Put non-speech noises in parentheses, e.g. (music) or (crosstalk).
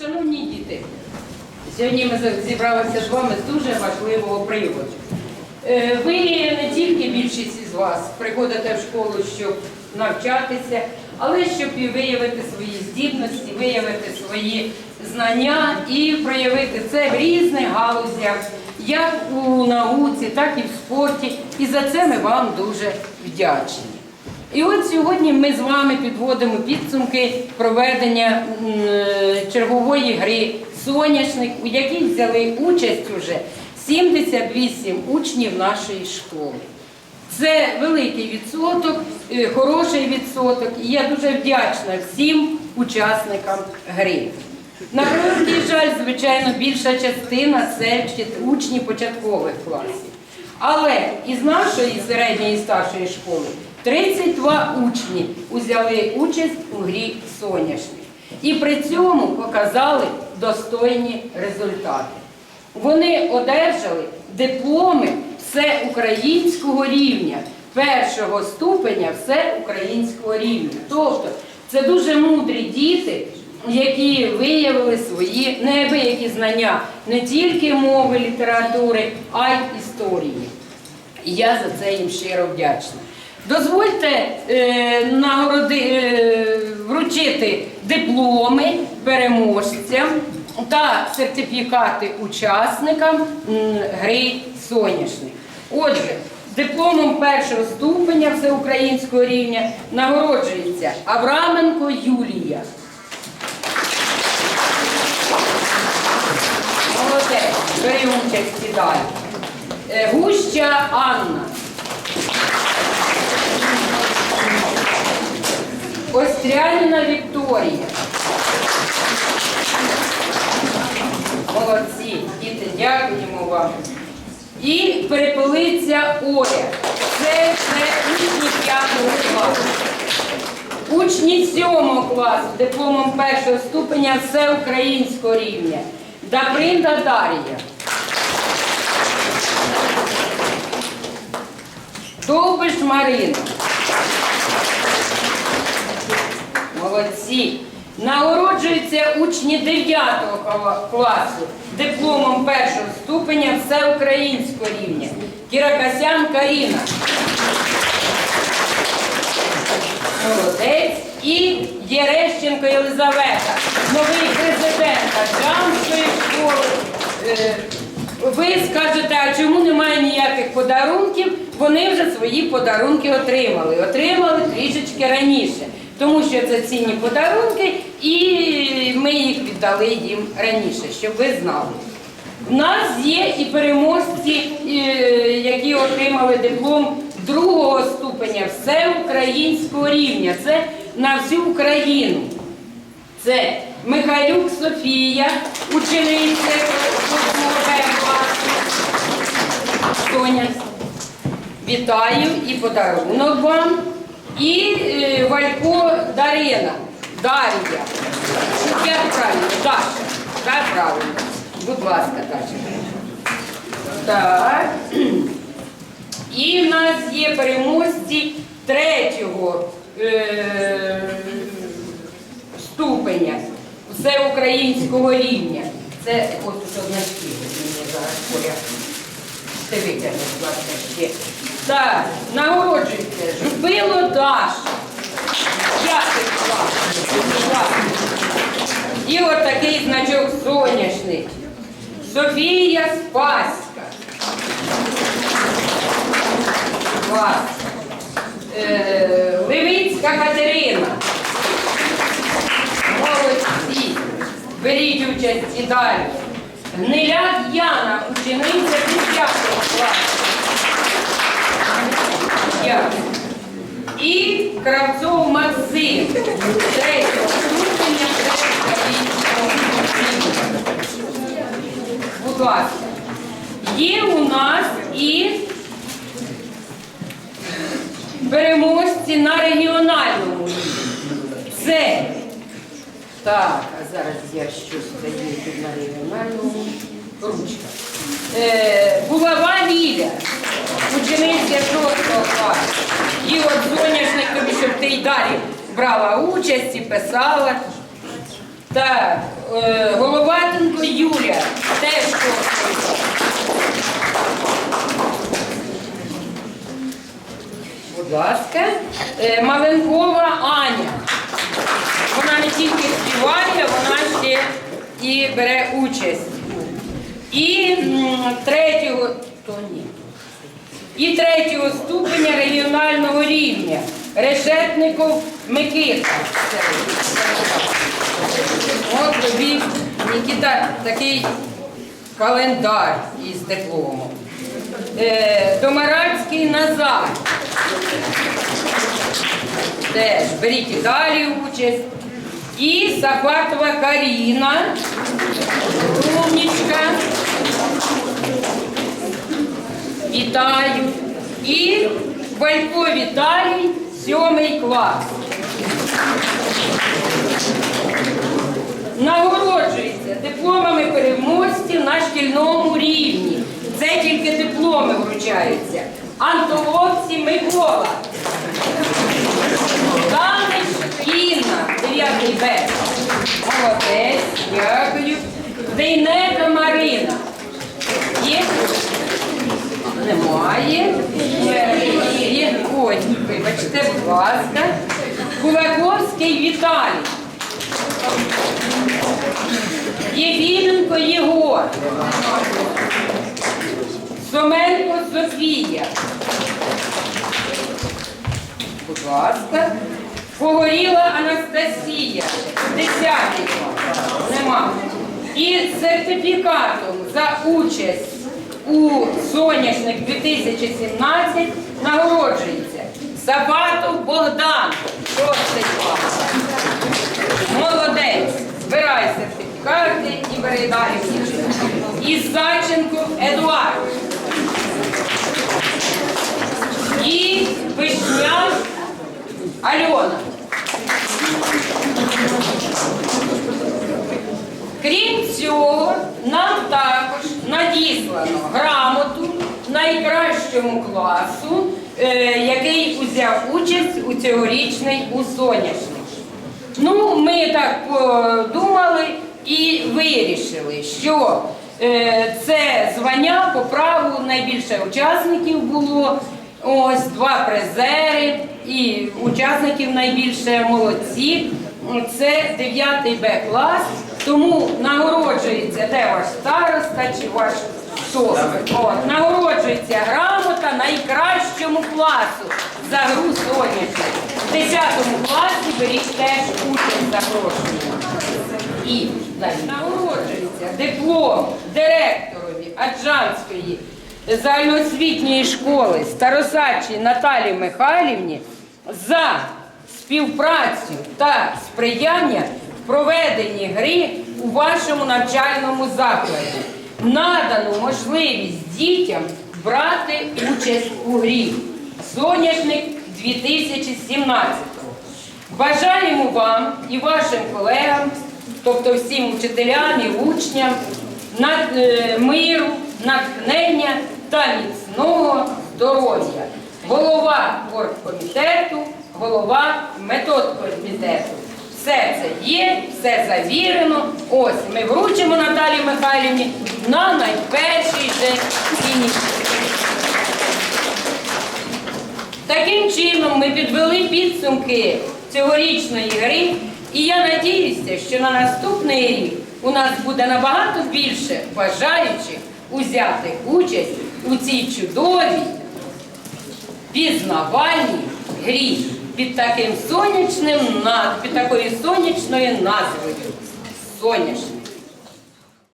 Шановні діти, сьогодні ми зібралися з вами з дуже важливого приводу. Е, Ви не тільки більшість із вас приходите в школу, щоб навчатися, але щоб і виявити свої здібності, виявити свої знання і проявити це в різних галузях, як у науці, так і в спорті. І за це ми вам дуже вдячні. І от сьогодні ми з вами підводимо підсумки проведення е, чергової гри Соняшник, у якій взяли участь уже 78 учнів нашої школи. Це великий відсоток, е, хороший відсоток, і я дуже вдячна всім учасникам гри. На превеликий жаль, звичайно, більша частина це учні початкових класів. Але із нашої середньої і старшої школи 32 учні узяли участь у грі соняшник. І при цьому показали достойні результати. Вони одержали дипломи всеукраїнського рівня, першого ступеня всеукраїнського рівня. Тобто це дуже мудрі діти, які виявили свої неабиякі знання не тільки мови, літератури, а й історії. І я за це їм щиро вдячна. Дозвольте е, нагороди, е, вручити дипломи переможцям та сертифікати учасникам гри соняшник. Отже, дипломом першого ступеня всеукраїнського рівня нагороджується Авраменко Юлія. Молодець, бери участь і далі. Е, Гуща Анна. Остряніна Вікторія. Молодці, діти, дякуємо вам. І перепелиця Оля. Це все учні 5 класу. Учні 7 класу дипломом першого ступеня всеукраїнського рівня. Добринда Дар'я. Довбиш Марина. Молодці. Нагороджуються учні 9 класу дипломом першого ступеня всеукраїнського рівня. Кіракасян Каріна. Молодець. І Єрещенко Єлизавета, новий президент Джамської школи. Е, Ви скажете, а чому немає ніяких подарунків? Вони вже свої подарунки отримали. Отримали трішечки раніше. Тому що це цінні подарунки, і ми їх віддали їм раніше, щоб ви знали. У нас є і переможці, які отримали диплом другого ступеня всеукраїнського рівня. Це на всю Україну. Це Михайлюк Софія, учениця 8 класу. Соня, вітаю і подарунок вам. І е, Валько Дарина. Дар'я. Як правильно? Даша. Так, правильно. Будь ласка, Даша. Так. (clears throat) І в нас є переможці третього е, ступеня всеукраїнського рівня. Це от тут одна зараз поряд. Ти витягни, будь ласка, ще. Так, нагороджується. Жубило клас. Будь ласка. І от такий значок соняшник. Софія Спаська. Клас. Е, Левицька Катерина. Молодці. Беріть участь і далі. Гниляк Яна, учениця 10 класу. І Кравцов Максим, третього ступеня Будь ласка. Є у нас і переможці на регіональному. Це так, а зараз я щось тут на регіональному. Ручка. Е, Булава Ліля, учениця 6 класу. І от соняшник тобі, щоб ти й далі брала участь і писала. Так, е, Головатенко Юля, теж шостий. Будь ласка. Е, Маленкова Аня. Вона не тільки і бере участь. І третього, то ні. І третього ступеня регіонального рівня. Решетников Микита. От тобі, Нікіта, такий календар із дипломом. Е, Домарацький Назар. Теж беріть і далі участь. І Сафатова Каріна. Умнічка. Вітаю. І Валько Віталій, сьомий клас. Нагороджується дипломами переможців на шкільному рівні. Це тільки дипломи вручаються. Антоловці Микола. Інна, 9 Молодець, дякую. Дейнека Марина. Є? Немає. Є. Ой, вибачте, будь ласка. Кулаковський Віталій. Єфіменко Єгор. Соменко Софія. Будь ласка. Погоріла Анастасія. Десятий клас. Нема. І сертифікатом за участь у соняшник 2017 нагороджується Сабатов Богдан. Шостий клас. Молодець. Збирай сертифікати і далі участь. І Зайченко Едуард. І Вишняк Альона. Крім цього, нам також надіслано грамоту найкращому класу, е, який узяв участь у цьогорічний у соняшник. Ну, ми так подумали і вирішили, що е, це звання по праву найбільше учасників було. Ось два призери і учасників найбільше молодці. Це 9 Б клас. Тому нагороджується де ваш староста чи ваш. От, нагороджується грамота найкращому класу за гру сонячну. В 10 класі беріть теж участь запрошення. І далі нагороджується диплом директорові Аджанської загальноосвітньої школи Старосадчій Наталі Михайлівні за співпрацю та сприяння в проведенні гри у вашому навчальному закладі. Надано можливість дітям брати участь у грі Соняшник 2017. Бажаємо вам і вашим колегам, тобто всім вчителям і учням, е, миру, натхнення та міцного здоров'я. Голова оргкомітету, голова методкомітету. Все це є, все завірено. Ось ми вручимо Наталії Михайлівні на найперший же ініціативі. Таким чином ми підвели підсумки цьогорічної гри, і я надіюся, що на наступний рік у нас буде набагато більше бажаючих узяти участь у цій чудовій пізнавальній грі під таким сонячним під такою сонячною назвою. Соняшник.